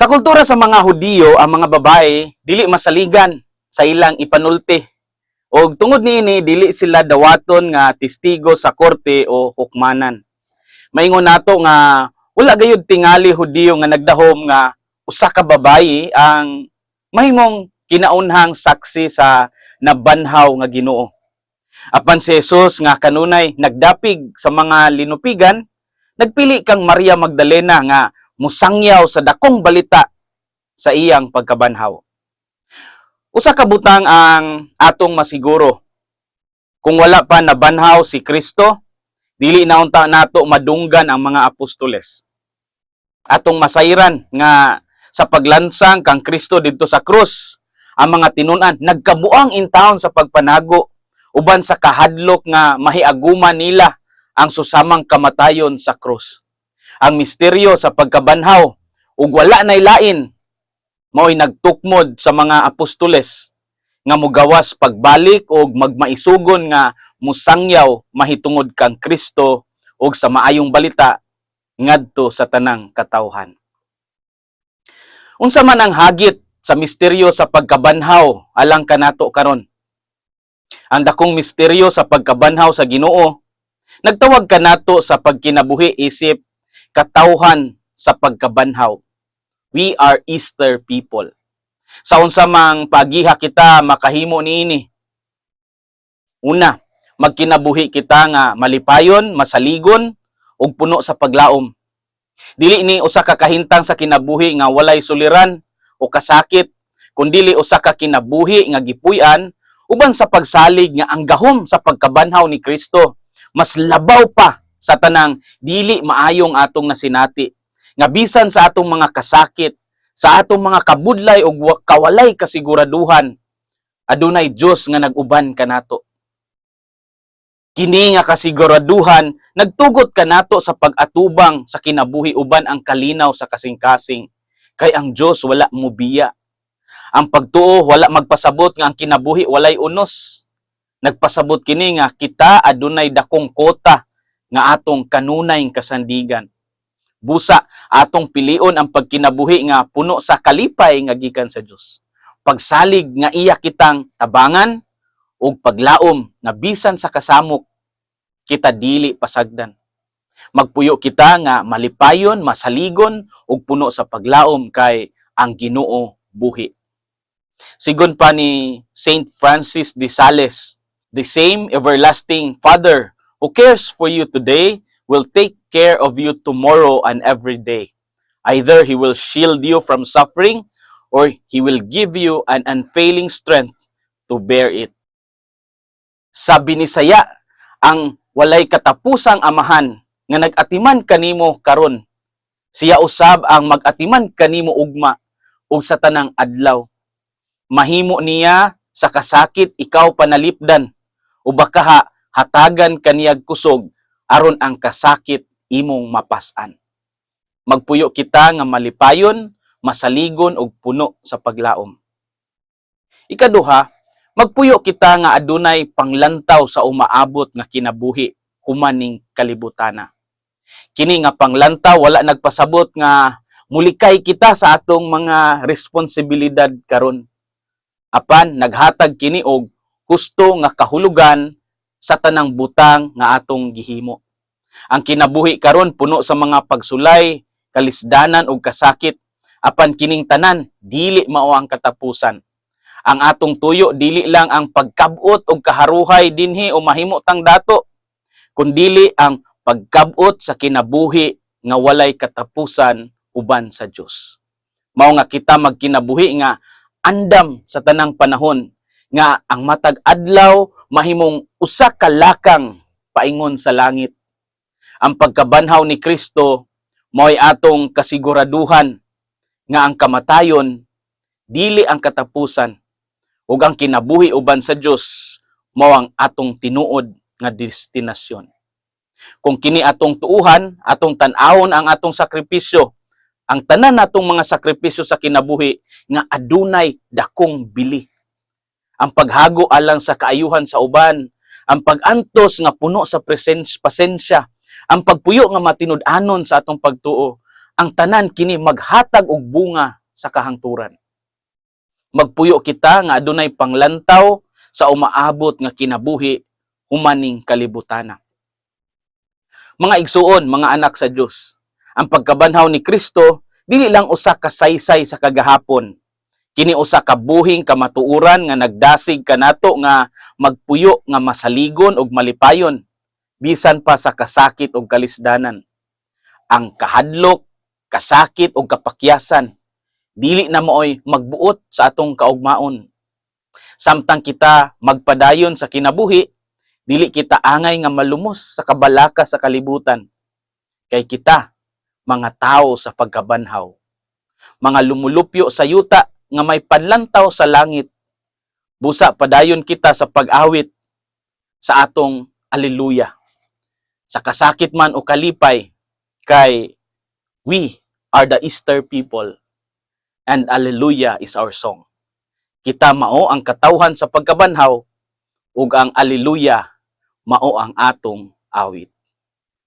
Sa kultura sa mga Hudiyo, ang mga babae dili masaligan sa ilang ipanulti. Og tungod niini dili sila dawaton nga testigo sa korte o hukmanan. Maingon nato nga wala gayud tingali Hudiyo nga nagdahom nga usa ka babayi ang mahimong kinaunhang saksi sa nabanhaw nga Ginoo. Apan si Jesus nga kanunay nagdapig sa mga linupigan, nagpili kang Maria Magdalena nga musangyaw sa dakong balita sa iyang pagkabanhaw. Usa ka butang ang atong masiguro. Kung wala pa nabanhaw si Kristo, dili na unta nato madunggan ang mga apostoles. Atong masayran nga sa paglansang kang Kristo didto sa krus, ang mga tinunan nagkabuang intawon sa pagpanago uban sa kahadlok nga mahiaguman nila ang susamang kamatayon sa krus. Ang misteryo sa pagkabanhaw ug wala nay lain mao'y nagtukmod sa mga apostoles nga mugawas pagbalik og magmaisugon nga musangyaw mahitungod kang Kristo ug sa maayong balita ngadto sa tanang katawhan. Unsa man ang hagit sa misteryo sa pagkabanhaw alang kanato karon? Ang dakong misteryo sa pagkabanhaw sa Ginoo nagtawag kanato sa pagkinabuhi isip katawhan sa pagkabanhaw. We are Easter people. Sa unsa mang pagiha kita makahimo niini. Una, magkinabuhi kita nga malipayon, masaligon ug puno sa paglaom. Dili ni usa ka kahintang sa kinabuhi nga walay suliran o kasakit, kundili usa ka kinabuhi nga gipuy-an uban sa pagsalig nga ang gahom sa pagkabanhaw ni Kristo mas labaw pa sa tanang dili maayong atong nasinati. Nga bisan sa atong mga kasakit sa atong mga kabudlay wa- kawalay kasiguraduhan adunay Dios nga nag-uban kanato kini nga kasiguraduhan nagtugot kanato sa pag-atubang sa kinabuhi uban ang kalinaw sa kasing-kasing. Kay ang Dios wala mubiya ang pagtuo wala magpasabot nga ang kinabuhi walay unos. Nagpasabot kini nga kita adunay dakong kota nga atong kanunay kasandigan. Busa atong pilion ang pagkinabuhi nga puno sa kalipay nga gikan sa Dios pagsalig nga iya kitang tabangan ug paglaom nga bisan sa kasamok kita dili pasagdan. Magpuyo kita nga malipayon masaligon ug puno sa paglaom kay ang Ginoo buhi. Sigon pa ni Saint Francis de Sales the same everlasting Father who cares for you today will take care of you tomorrow and every day. Either He will shield you from suffering or He will give you an unfailing strength to bear it. Sabi ni Saya, ang walay katapusang amahan nga nag-atiman kanimo karon. Siya usab ang mag-atiman kanimo ugma ug sa tanang adlaw. Mahimo niya sa kasakit ikaw panalipdan o baka hatagan kaniyag kusog aron ang kasakit imong mapasan. Magpuyo kita nga malipayon, masaligon ug puno sa paglaom. Ikaduha, magpuyo kita nga adunay panglantaw sa umaabot nga kinabuhi humaning kalibutana. Kini nga panglantaw wala nagpasabot nga mulikay kita sa atong mga responsibilidad karon. Apan naghatag kini og husto nga kahulugan sa tanang butang nga atong gihimo. Ang kinabuhi karon puno sa mga pagsulay, kalisdanan ug kasakit. Apan kining tanan dili mao ang katapusan. Ang atong tuyo dili lang ang pagkabot og kaharuhay dinhi o mahimo tang dato, kundili ang pagkabot sa kinabuhi nga walay katapusan uban sa Dios. Mao nga kita magkinabuhi nga andam sa tanang panahon nga ang matag adlaw mahimong usa ka lakang paingon sa langit. Ang pagkabanhaw ni Kristo mo'y atong kasiguraduhan nga ang kamatayon dili ang katapusan ug ang kinabuhi uban sa Dios mao ang atong tinuod nga destinasyon. Kung kini atong tuuhan, atong tan-awon ang atong sakripisyo, ang tanan natong mga sakripisyo sa kinabuhi nga adunay dakong bili ang paghago alang sa kaayuhan sa uban, ang pagantos nga puno sa presens pasensya, ang pagpuyo nga matinud-anon sa atong pagtuo, ang tanan kini maghatag og bunga sa kahangturan. Magpuyo kita nga adunay panglantaw sa umaabot nga kinabuhi humaning kalibutana. Mga igsuon, mga anak sa Dios, ang pagkabanhaw ni Kristo dili lang usa ka saysay sa kagahapon. Kini usa ka buhing kamatuuran nga nagdasig kanato nga magpuyo nga masaligon ug malipayon bisan pa sa kasakit ug kalisdanan. Ang kahadlok, kasakit ug kapakyasan dili na mooy magbuot sa atong kaugmaon. Samtang kita magpadayon sa kinabuhi, dili kita angay nga malumos sa kabalaka sa kalibutan. Kay kita, mga tao sa pagkabanhaw. Mga lumulupyo sa yuta nga may panlantaw sa langit. Busa padayon kita sa pag-awit sa atong aleluya. Sa kasakit man o kalipay, kay we are the Easter people and Alleluia is our song. Kita mao ang katawhan sa pagkabanhaw ug ang Alleluia mao ang atong awit.